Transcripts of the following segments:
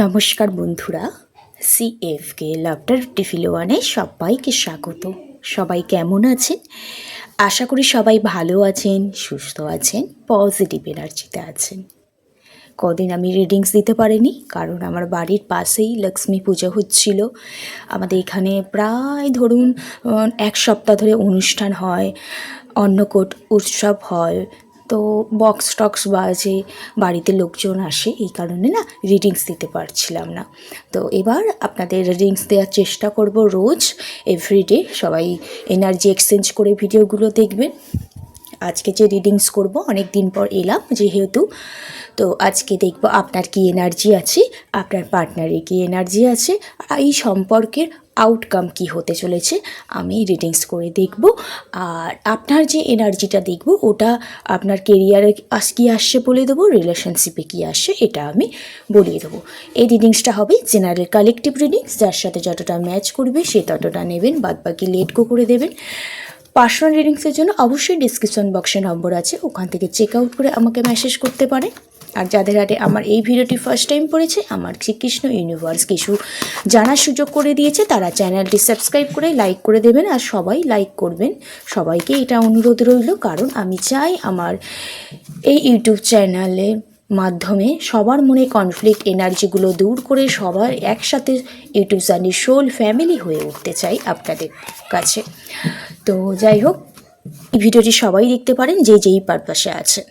নমস্কার বন্ধুরা সিএফকে লাভটার টিফিল ওয়ানে সবাইকে স্বাগত। সবাই কেমন আছেন? আশা করি সবাই ভালো আছেন, সুস্থ আছেন পজিটিভ এনার্জিতে আছেন। কদিন আমি রিডিংস দিতে পারিনি, কারণ আমার বাড়ির পাশেই লক্ষ্মী পুজো হচ্ছিল। আমাদের এখানে প্রায় ধরুন এক সপ্তাহ ধরে অনুষ্ঠান হয়, অন্নকূট উৎসব হয় তো বক্স টক্স বাজে, বাড়িতে লোকজন আসে, এই কারণে না রিডিংস দিতে পারছিলাম না। তো এবার আপনাদের রিডিংস দেওয়ার চেষ্টা করব রোজ এভরিডে সবাই এনার্জি এক্সচেঞ্জ করে ভিডিওগুলো দেখবেন। আজকে যে রিডিংস করব অনেক দিন পর এলাম যেহেতু। তো আজকে দেখব আপনার কি এনার্জি আছে, আপনার পার্টনারের কি এনার্জি আছে, আর এই সম্পর্কের আউটকাম কি হতে চলেছে, আমি রিডিংস করে দেখব। আর আপনার যে এনার্জিটা দেখব, ওটা আপনার কেরিয়ারে আস, কী আসছে বলে দেবো রিলেশনশিপে কী আসছে, এটা আমি বলিয়ে দেবো। এই রিডিংসটা হবে জেনারেল কালেকটিভ রিডিংস যার সাথে যতটা ম্যাচ করবে, সে ততটা নেবেন বাদ বাকি লেটকো করে দেবেন। পার্সোনাল রিডিংসের জন্য অবশ্যই ডিসক্রিপশন বক্সে নম্বর আছে। ওখান থেকে চেক আউট করে আমাকে মেসেজ করতে পারে। আর যাদের হাতে আমার এই ভিডিওটি ফার্স্ট টাইম পড়েছে, আমার শ্রীকৃষ্ণ ইউনিভার্স কিছু জানার সুযোগ করে দিয়েছে, তারা চ্যানেলটি সাবস্ক্রাইব করে লাইক করে দেবেন আর সবাই লাইক করবেন। সবাইকে এটা অনুরোধ রইল, কারণ আমি চাই আমার এই ইউটিউব চ্যানেলের মাধ্যমে সবার মনে কনফ্লিক্ট এনার্জিগুলো দূর করে সবার একসাথে ইউটিউব জার্নি সোল ফ্যামিলি হয়ে উঠতে চাই আপনাদের কাছে। তো যাই হোক, এই ভিডিওটি সবাই দেখতে পারেন, যে যেই পারপাসে আছেন।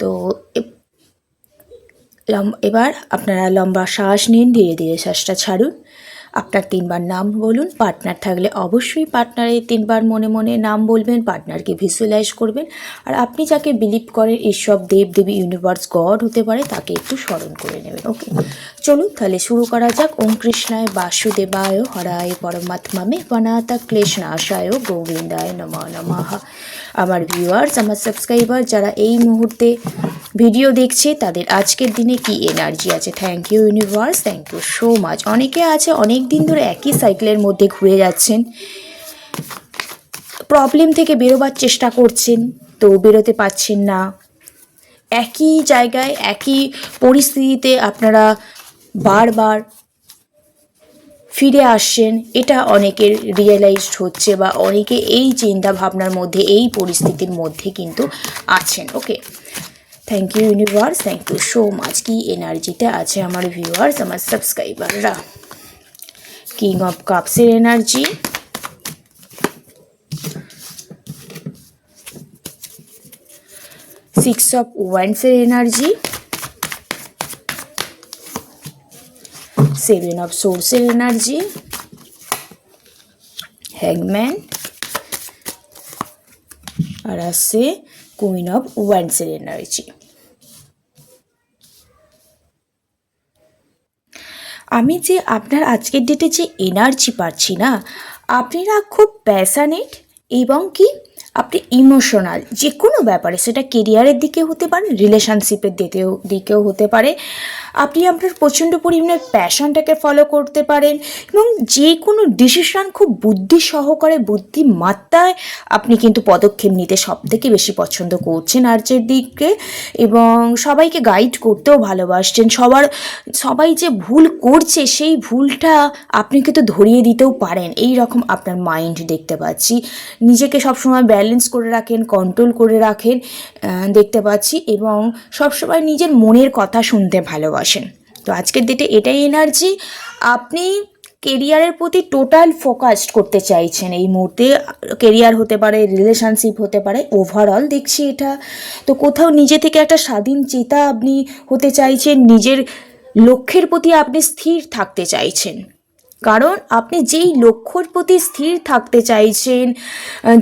তো এবার আপনারা লম্বা শ্বাস নিন, ধীরে ধীরে শ্বাসটা ছাড়ুন। আপনার তিনবার নাম বলুন পার্টনার থাকলে অবশ্যই পার্টনারের তিনবার মনে মনে নাম বলবেন পার্টনারকে ভিজুয়ালাইজ করবেন। আর আপনি যাকে বিলিভ করেন এইসব দেব দেবী ইউনিভার্স গড হতে পারে, তাকে একটু স্মরণ করে নেবেন ওকে চলুন তাহলে শুরু করা যাক। ওম কৃষ্ণায় বাসুদেবায় হরায় পরমাত্মা মে বনাতা ক্লেশনাশায় গোবিন্দায় নম নমঃ। আমার ভিউয়ার্স আমার সাবস্ক্রাইবার যারা এই মুহূর্তে ভিডিও দেখছে, তাদের আজকের দিনে কি এনার্জি আছে? Thank you universe thank you so much অনেকে আছে অনেক দিন ধরে একই সাইকেলের মধ্যে ঘুরে যাচ্ছেন। প্রবলেম থেকে বেরোবার চেষ্টা করছেন, তো বেরোতে পারছেন না। একই জায়গায়, একই পরিস্থিতিতে আপনারা বারবার ফিরে আসছেন, এটা অনেকের রিয়েলাইজড হচ্ছে বা অনেকে এই চিন্তা ভাবনার মধ্যে, এই পরিস্থিতির মধ্যে কিন্তু আছেন okay thank you universe thank you so much কি এনার্জিতে আছে আমার ভিউয়ার্স আমার সাবস্ক্রাইবাররা কিং অফ কাপসের এনার্জি সিক্স অফ ওয়ান্সের এনার্জি সেভেন অফ সোর্সের এনার্জি হ্যাংম্যান আর আসছে কুইন অফ ওয়ান্সের এনার্জি আমি যে আপনার আজকের ডেটে যে এনার্জি পাচ্ছি না, আপনারা খুব প্যাশানেট এবং কি আপনি ইমোশনাল যে কোনো ব্যাপারে, সেটা কেরিয়ারের দিকে হতে পারে রিলেশনশিপের দিকেও দিকেও হতে পারে। আপনি আপনার প্রচণ্ড পরিমাণে প্যাশনটাকে ফলো করতে পারেন এবং যে কোনো ডিসিশন খুব বুদ্ধি সহকারে বুদ্ধিমাত্রায় আপনি কিন্তু পদক্ষেপ নিতে সব থেকে বেশি পছন্দ করছেন আর্যের দিকে এবং সবাইকে গাইড করতেও ভালোবাসছেন। সবার, সবাই যে ভুল করছে, সেই ভুলটা আপনি কিন্তু ধরিয়ে দিতেও পারেন। এই রকম আপনার মাইন্ড দেখতে পাচ্ছি। নিজেকে সবসময় ব্যালেন্স করে রাখেন কন্ট্রোল করে রাখেন দেখতে পাচ্ছি এবং সবসময় নিজের মনের কথা শুনতে ভালোবাসেন। তো আজকের ডেটে এটাই এনার্জি আপনি কেরিয়ারের প্রতি টোটাল ফোকাসড করতে চাইছেন এই মুহূর্তে কেরিয়ার হতে পারে রিলেশনশিপ হতে পারে ওভারঅল দেখছি এটা। তো কোথাও নিজে থেকে একটা স্বাধীন চেতা আপনি হতে চাইছেন, নিজের লক্ষ্যের প্রতি আপনি স্থির থাকতে চাইছেন। কারণ আপনি যেই লক্ষ্যর প্রতি স্থির থাকতে চাইছেন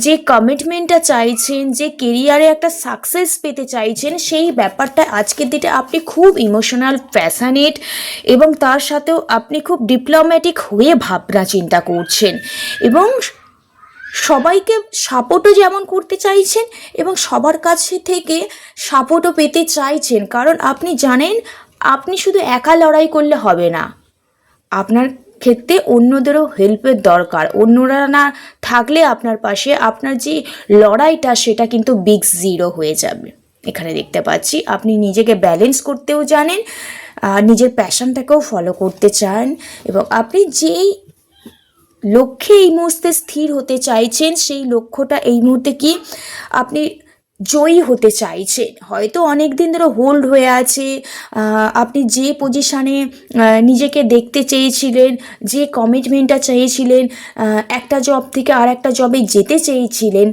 যে কমিটমেন্টটা চাইছেন, যে কেরিয়ারে একটা সাকসেস পেতে চাইছেন, সেই ব্যাপারটা আজকের দিনে আপনি খুব ইমোশনাল প্যাশানেট এবং তার সাথেও আপনি খুব ডিপ্লোম্যাটিক হয়ে ভাবনা চিন্তা করছেন এবং সবাইকে সাপোর্টও যেমন করতে চাইছেন এবং সবার কাছে থেকে সাপোর্টও পেতে চাইছেন। কারণ আপনি জানেন, আপনি শুধু একা লড়াই করলে হবে না। আপনার ক্ষেত্রে অন্যদেরও হেল্পের দরকার। অন্যরা না থাকলে আপনার পাশে আপনার যে লড়াইটা সেটা কিন্তু বিগ জিরো হয়ে যাবে। এখানে দেখতে পাচ্ছি, আপনি নিজেকে ব্যালেন্স করতেও জানেন নিজের প্যাশনটাকেও ফলো করতে চান এবং আপনি যেই লক্ষ্যে এই মুহূর্তে স্থির হতে চাইছেন, সেই লক্ষ্যটা এই মুহূর্তে কি? আপনি জয়ী হতে চাইছেন। হয়তো অনেক দিন ধরে হোল্ড হয়ে আছে আপনি যে পজিশানে নিজেকে দেখতে চেয়েছিলেন, যে কমিটমেন্টটা চেয়েছিলেন একটা জব থেকে আর একটা জবে যেতে চেয়েছিলেন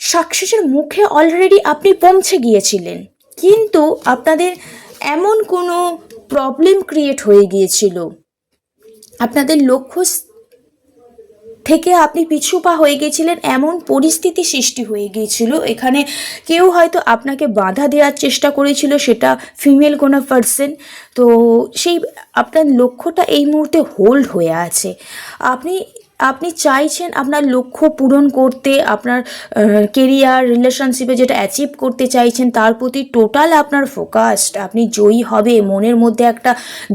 সাকসেসের মুখে অলরেডি আপনি পৌঁছে গিয়েছিলেন। কিন্তু আপনাদের এমন কোনো প্রবলেম ক্রিয়েট হয়ে গিয়েছিল। আপনাদের লক্ষ্য থেকে আপনি পিছু পা হয়ে গেছিলেন, এমন পরিস্থিতি সৃষ্টি হয়ে গিয়েছিল। এখানে কেউ হয়তো আপনাকে বাধা দেওয়ার চেষ্টা করেছিল, সেটা ফিমেল কোনো পার্সন তো সেই, আপনার লক্ষ্যটা এই মুহূর্তে হোল্ড হয়ে আছে। আপনি আপনি চাইছেন আপনার লক্ষ্য পূরণ করতে, আপনার কেরিয়ার রিলেশনশিপে যেটা অ্যাচিভ করতে চাইছেন, তার প্রতি টোটাল আপনার ফোকাসড আপনি জয়ী হবে, মনের মধ্যে একটা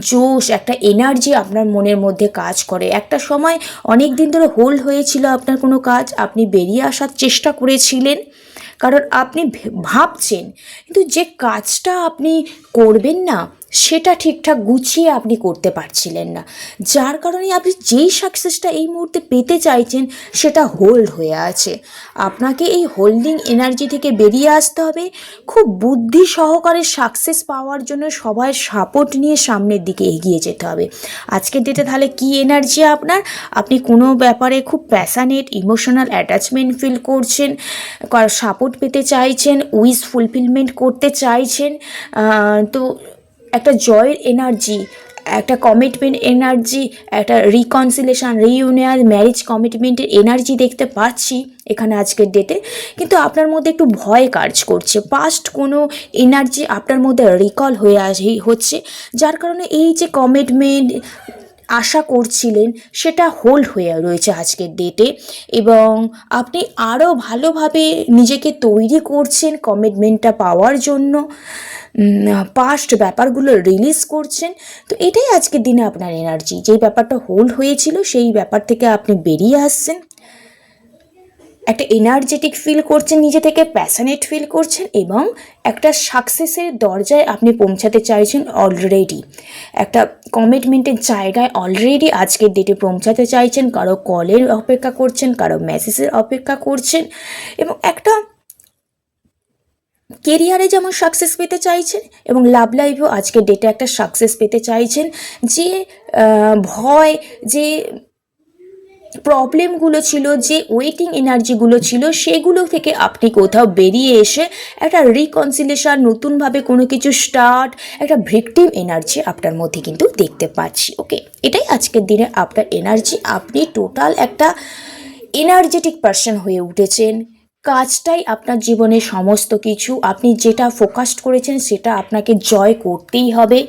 জোশ, একটা এনার্জি আপনার মনের মধ্যে কাজ করে। একটা সময় অনেক দিন ধরে হোল্ড হয়েছিল আপনার কোনো কাজ, আপনি বেরিয়ে আসার চেষ্টা করেছিলেন, কারণ আপনি ভাবছেন, কিন্তু যে কাজটা আপনি করবেন না সেটা ঠিকঠাক গুছিয়ে আপনি করতে পারছিলেন না। যার কারণে আপনি যেই সাকসেসটা এই মুহূর্তে পেতে চাইছেন, সেটা হোল্ড হয়ে আছে। আপনাকে এই হোল্ডিং এনার্জি থেকে বেরিয়ে আসতে হবে। খুব বুদ্ধি সহকারে সাকসেস পাওয়ার জন্য সবাই সাপোর্ট নিয়ে সামনের দিকে এগিয়ে যেতে হবে। আজকের ডেটে তাহলে কি এনার্জি আপনার? আপনি কোনো ব্যাপারে খুব প্যাশানেট ইমোশনাল অ্যাটাচমেন্ট ফিল করছেন সাপোর্ট পেতে চাইছেন উইস ফুলফিলমেন্ট করতে চাইছেন তো একটা জয়ের এনার্জি, একটা কমিটমেন্ট এনার্জি, একটা রিকনসিলেশন রিউনিয়াল ম্যারেজ কমিটমেন্টের এনার্জি দেখতে পাচ্ছি এখানে আজকের ডেটে কিন্তু আপনার মধ্যে একটু ভয় কাজ করছে। পাস্ট কোনো এনার্জি আপনার মধ্যে রিকল হয়ে আসে, হচ্ছে। যার কারণে এই যে কমিটমেন্ট আশা করছিলেন সেটা হোল্ড হয়ে রয়েছে আজকের ডেটে এবং আপনি আরও ভালোভাবে নিজেকে তৈরি করছেন কমিটমেন্টটা পাওয়ার জন্য পাস্ট ব্যাপারগুলো রিলিজ করছেন। তো এটাই আজকের দিনে আপনার এনার্জি যেই ব্যাপারটা হোল্ড হয়েছিল, সেই ব্যাপার থেকে আপনি বেরিয়ে আসছেন। একটা এনার্জেটিক ফিল করছেন, নিজে থেকে প্যাশনেট ফিল করছেন এবং একটা সাকসেসের দরজায় আপনি পৌঁছাতে চাইছেন অলরেডি একটা কমিটমেন্টের জায়গায় অলরেডি আজকের ডেটে পৌঁছাতে চাইছেন, কারও কলের অপেক্ষা করছেন, কারও মেসেজের অপেক্ষা করছেন এবং একটা কেরিয়ারে যেমন সাকসেস পেতে চাইছেন এবং লাভ লাইফেও আজকের ডেটে একটা সাকসেস পেতে চাইছেন, যে ভয়, যে প্রবলেমগুলো ছিল যে ওয়েটিং এনার্জিগুলো ছিল, সেগুলো থেকে আপনি কোথাও বেরিয়ে এসে একটা রিকনসিলেশন নতুনভাবে কোনো কিছু স্টার্ট একটা ভিকটিম এনার্জি আপনার মধ্যে কিন্তু দেখতে পাচ্ছি ওকে এটাই আজকের দিনে আপনার এনার্জি আপনি টোটাল একটা এনার্জেটিক পার্সন হয়ে উঠেছেন। কাজটাই আপনার জীবনে সমস্ত কিছু। আপনি যেটা ফোকাসড করেছেন, সেটা আপনাকে জয় করতেই হবে।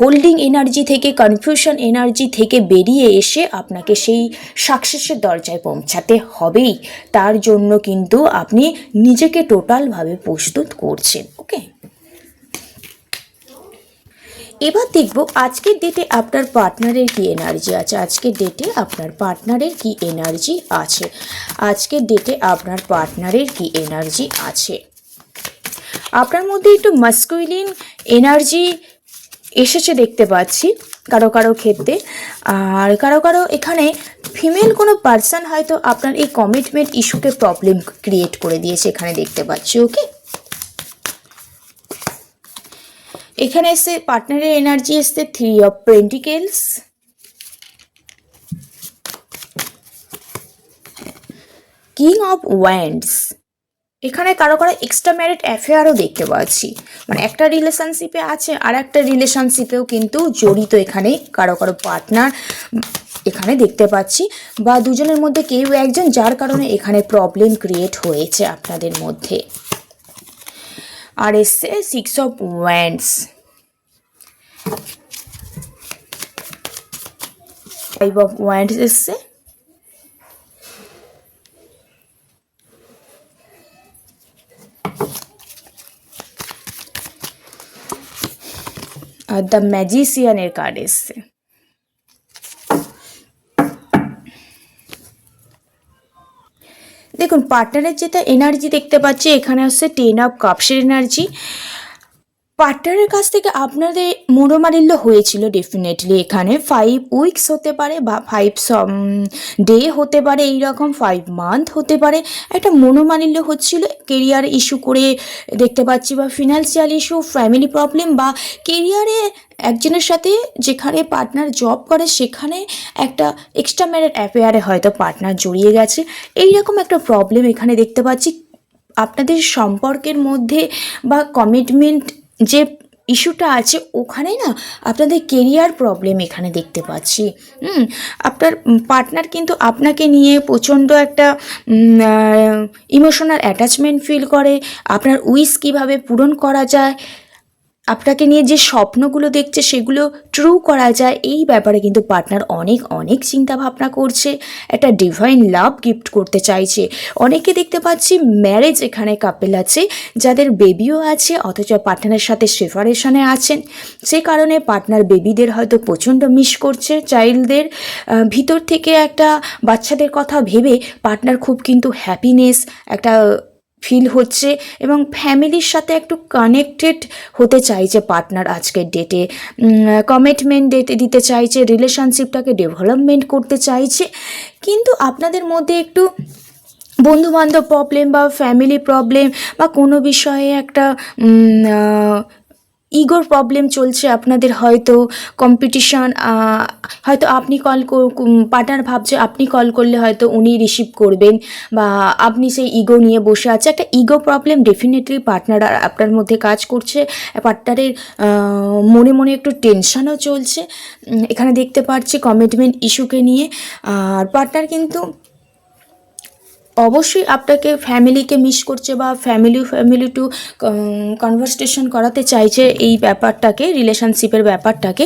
হোল্ডিং এনার্জি থেকে কনফিউশন এনার্জি থেকে বেরিয়ে এসে আপনাকে সেই সাকসেসের দরজায় পৌঁছাতে হবেই। তার জন্য কিন্তু আপনি নিজেকে টোটালভাবে প্রস্তুত করছেন ওকে এবার দেখব আজকের ডেটে আপনার পার্টনারের কি এনার্জি আছে, আজকের ডেটে আপনার পার্টনারের কি এনার্জি আছে, আজকের ডেটে আপনার পার্টনারের কি এনার্জি আছে। আপনার মধ্যে একটু মাস্কুইলিন এনার্জি এসেছে দেখতে পাচ্ছি, কারও কারও ক্ষেত্রে। আর কারও কারও এখানে ফিমেল কোনো পার্সন হয়তো আপনার এই কমিটমেন্ট ইস্যুকে প্রবলেম ক্রিয়েট করে দিয়েছে এখানে দেখতে পাচ্ছি ওকে এখানে এসে পার্টনারের এনার্জি এসছে three of pentacles king of wands এখানে কারও কারও এক্সট্রা ম্যারিড অ্যাফেয়ারও দেখতে পাচ্ছি। মানে একটা রিলেশনশিপে আছে আর একটা রিলেশনশিপেও কিন্তু জড়িত এখানে কারও কারও পার্টনার এখানে দেখতে পাচ্ছি। বা দুজনের মধ্যে কেউ একজন যার কারণে এখানে প্রবলেম ক্রিয়েট হয়েছে আপনাদের মধ্যে। আর এসছে six of wands five of wands এসছে আর দ্য ম্যাজিসিয়ানের কার্ড এসছে দেখুন পার্টনারের যেটা এনার্জি দেখতে পাচ্ছি, এখানে হচ্ছে টেন অফ কাপসের এনার্জি পার্টনারের কাছ থেকে আপনাদের মনোমালিন্য হয়েছিল ডেফিনেটলি এখানে ফাইভ উইকস হতে পারে বা ফাইভ ডে হতে পারে, এইরকম ফাইভ মান্থ হতে পারে। একটা মনোমালিন্য হচ্ছিল কেরিয়ার ইস্যু করে দেখতে পাচ্ছি বা ফিনান্সিয়াল ইস্যু ফ্যামিলি প্রবলেম বা কেরিয়ারে একজনের সাথে যেখানে পার্টনার জব করে, সেখানে একটা এক্সট্রা ম্যারেড অ্যাফেয়ারে হয়তো পার্টনার জড়িয়ে গেছে। এইরকম একটা প্রবলেম এখানে দেখতে পাচ্ছি। আপনাদের সম্পর্কের মধ্যে বা কমিটমেন্ট যে ইস্যুটা আছে ওখানে না আপনাদের কেরিয়ার প্রবলেম এখানে দেখতে পাচ্ছি। আপনার পার্টনার কিন্তু আপনাকে নিয়ে প্রচণ্ড একটা ইমোশনাল অ্যাটাচমেন্ট ফিল করে। আপনার উইস কীভাবে পূরণ করা যায় আপনাকে নিয়ে যে স্বপ্নগুলো দেখছে, সেগুলো ট্রু করা যায়, এই ব্যাপারে কিন্তু পার্টনার অনেক অনেক চিন্তা ভাবনা করছে। একটা ডিভাইন লাভ গিফট করতে চাইছে। অনেকে দেখতে পাচ্ছি ম্যারেজ এখানে কাপেল আছে, যাদের বেবিও আছে, অথচ পার্টনারের সাথে সেপারেশনে আছেন। সে কারণে পার্টনার বেবিদের হয়তো প্রচণ্ড মিস করছে চাইল্ডদের ভিতর থেকে একটা বাচ্চাদের কথা ভেবে পার্টনার খুব কিন্তু হ্যাপিনেস একটা ফিল হচ্ছে এবং ফ্যামিলির সাথে একটু কানেক্টেড হতে চাইছে পার্টনার আজকের ডেটে কমিটমেন্ট ডেটে দিতে চাইছে রিলেশনশিপটাকে ডেভেলপমেন্ট করতে চাইছে। কিন্তু আপনাদের মধ্যে একটু বন্ধুবান্ধব প্রবলেম বা ফ্যামিলি প্রবলেম বা কোনো বিষয়ে একটা ইগোর প্রবলেম চলছে আপনাদের হয়তো কম্পিটিশন হয়তো আপনি কল পার্টনার ভাবছে আপনি কল করলে হয়তো উনি রিসিভ করবেন বা আপনি সেই ইগো নিয়ে বসে আছে। একটা ইগো প্রবলেম ডেফিনেটলি পার্টনার আপনার মধ্যে কাজ করছে। পার্টনারের মনে মনে একটু টেনশনও চলছে। এখানে দেখতে পাচ্ছি কমিটমেন্ট ইস্যুকে নিয়ে। আর পার্টনার কিন্তু অবশ্যই আপনাকে ফ্যামিলিকে মিস করছে বা ফ্যামিলি ফ্যামিলি টু কনভার্সেশন করাতে চাইছে এই ব্যাপারটাকে রিলেশনশিপের ব্যাপারটাকে।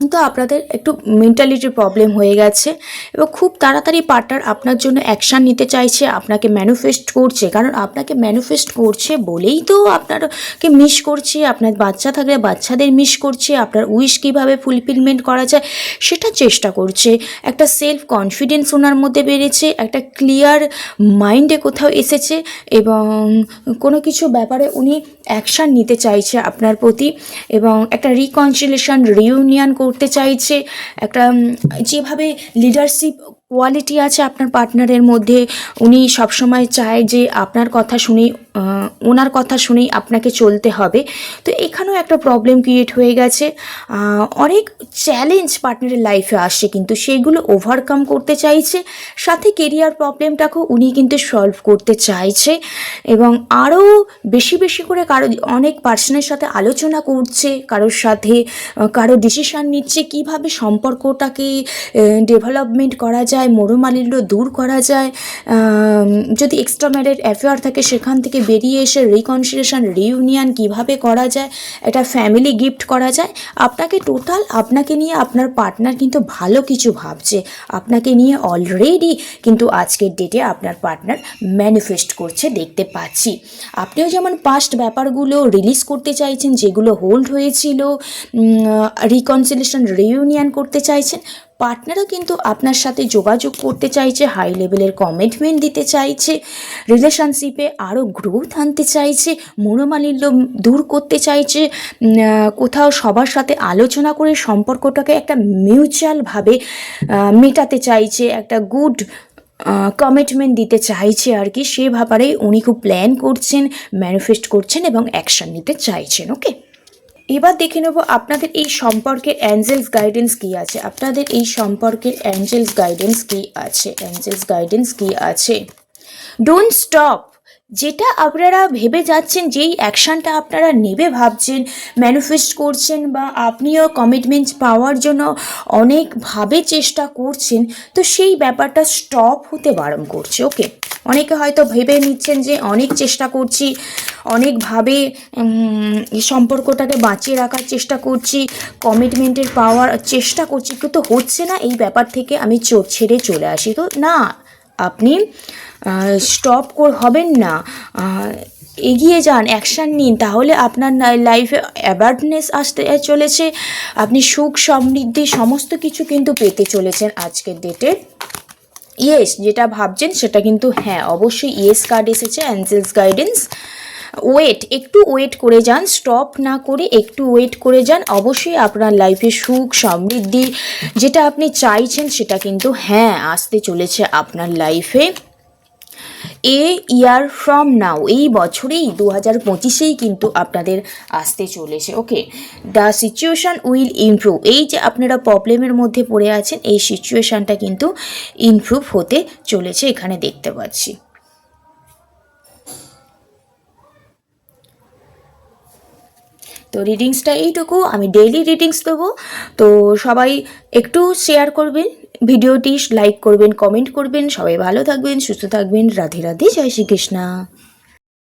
কিন্তু আপনাদের একটু মেন্টালিটির প্রবলেম হয়ে গেছে এবং খুব তাড়াতাড়ি পার্টনার আপনার জন্য অ্যাকশান নিতে চাইছে, আপনাকে ম্যানুফেস্ট করছে। কারণ আপনাকে ম্যানুফেস্ট করছে বলেই তো আপনারকে মিস করছে, আপনার বাচ্চা থাকলে বাচ্চাদের মিস করছে, আপনার উইশ কীভাবে ফুলফিলমেন্ট করা যায় সেটা চেষ্টা করছে। একটা সেলফ কনফিডেন্স ওনার মধ্যে বেড়েছে, একটা ক্লিয়ার মাইন্ডে কোথাও এসেছে এবং কোনো কিছু ব্যাপারে উনি অ্যাকশান নিতে চাইছে আপনার প্রতি এবং একটা রিকনসিলেশন রিউনিয়ন করতে চাইছে। একটা যেভাবে লিডারশিপ কোয়ালিটি আছে আপনার পার্টনারের মধ্যে, উনি সবসময় চায় যে আপনার কথা শুনেই ওনার কথা শুনেই আপনাকে চলতে হবে। তো এখানেও একটা প্রবলেম ক্রিয়েট হয়ে গেছে। অনেক চ্যালেঞ্জ পার্টনারের লাইফে আসছে কিন্তু সেইগুলো ওভারকাম করতে চাইছে। সাথে কেরিয়ার প্রবলেমটাকেও উনি কিন্তু সলভ করতে চাইছে। এবং আরও বেশি বেশি করে কারও, অনেক পার্সনের সাথে আলোচনা করছে, কারোর সাথে কারও ডিসিশান নিচ্ছে, কীভাবে সম্পর্কটাকে ডেভেলপমেন্ট করা যায়। মনোমালিন্য দূর করা যায় যদি এক্সট্রা ম্যারেড অ্যাফেয়ার থাকে, সেখান থেকে বেরিয়ে এসে রিকনসিলেশন রিউনিয়ন কীভাবে করা যায় এটা ফ্যামিলি গিফট করা যায়, আপনাকে টোটাল আপনাকে নিয়ে আপনার পার্টনার কিন্তু ভালো কিছু ভাবছে। আপনাকে নিয়ে অলরেডি কিন্তু আজকের ডেটে আপনার পার্টনার ম্যানিফেস্ট করছে, দেখতে পাচ্ছি। আপনিও যেমন পাস্ট ব্যাপারগুলো রিলিজ করতে চাইছেন, যেগুলো হোল্ড হয়েছিল রিকনসিলেশন রিউনিয়ন করতে চাইছেন পার্টনারও কিন্তু আপনার সাথে যোগাযোগ করতে চাইছে হাই লেভেলের কমিটমেন্ট দিতে চাইছে রিলেশনশিপে আরও গ্রোথ আনতে চাইছে, মনোমালিন্য দূর করতে চাইছে কোথাও সবার সাথে আলোচনা করে সম্পর্কটাকে একটা মিউচুয়ালভাবে মেটাতে চাইছে, একটা গুড কমিটমেন্ট দিতে চাইছে আর কি। সে ব্যাপারেই উনি খুব প্ল্যান করছেন ম্যানিফেস্ট করছেন এবং অ্যাকশন নিতে চাইছেন ওকে এবার দেখে নেব আপনাদের এই সম্পর্কে অ্যাঞ্জেলস গাইডেন্স কি আছে। আপনাদের এই সম্পর্কের অ্যাঞ্জেলস গাইডেন্স কি আছে? অ্যাঞ্জেলস গাইডেন্স কি আছে? ডোন্ট স্টপ যেটা আপনারা ভেবে যাচ্ছেন, যেই অ্যাকশানটা আপনারা নেবে ভাবছেন, ম্যানিফেস্ট করছেন বা আপনিও কমিটমেন্ট পাওয়ার জন্য অনেকভাবে চেষ্টা করছেন, তো সেই ব্যাপারটা স্টপ হতে বারণ করছে ওকে অনেকে হয়তো ভেবে নিচ্ছেন যে অনেক চেষ্টা করছি, অনেকভাবে সম্পর্কটাকে বাঁচিয়ে রাখার চেষ্টা করছি কমিটমেন্টের পাওয়ার চেষ্টা করছি, কিন্তু হচ্ছে না, এই ব্যাপার থেকে আমি ছেড়ে চলে আসি। তো না, আপনি স্টপ হবেন না। এগিয়ে যান অ্যাকশান নিন, তাহলে আপনার লাইফে অ্যাওয়ারনেস আসতে চলেছে। আপনি সুখ, সমৃদ্ধি, সমস্ত কিছু কিন্তু পেতে চলেছেন আজকের ডেটে ইয়েস যেটা ভাবছেন সেটা কিন্তু হ্যাঁ অবশ্যই ইয়েস কার্ড এসেছে অ্যাঞ্জেলস গাইডেন্স ওয়েট একটু ওয়েট করে যান স্টপ না করে একটু ওয়েট করে যান। অবশ্যই আপনার লাইফে সুখ, সমৃদ্ধি, যেটা আপনি চাইছেন সেটা কিন্তু হ্যাঁ আসতে চলেছে আপনার লাইফে এ ইয়ার ফ্রম নাও এই বছরেই দু হাজার পঁচিশেই কিন্তু আপনাদের আসতে চলেছে okay the situation will improve এই যে আপনারা প্রবলেমের মধ্যে পড়ে আছেন, এই সিচুয়েশানটা কিন্তু ইমপ্রুভ হতে চলেছে, এখানে দেখতে পাচ্ছি। তো রিডিংসটা এইটুকু, আমি ডেইলি রিডিংস দেবো। তো সবাই একটু শেয়ার করবেন ভিডিওটি লাইক করবেন কমেন্ট করবেন। সবাই ভালো থাকবেন সুস্থ থাকবেন। রাধে রাধে জয় শ্রীকৃষ্ণা।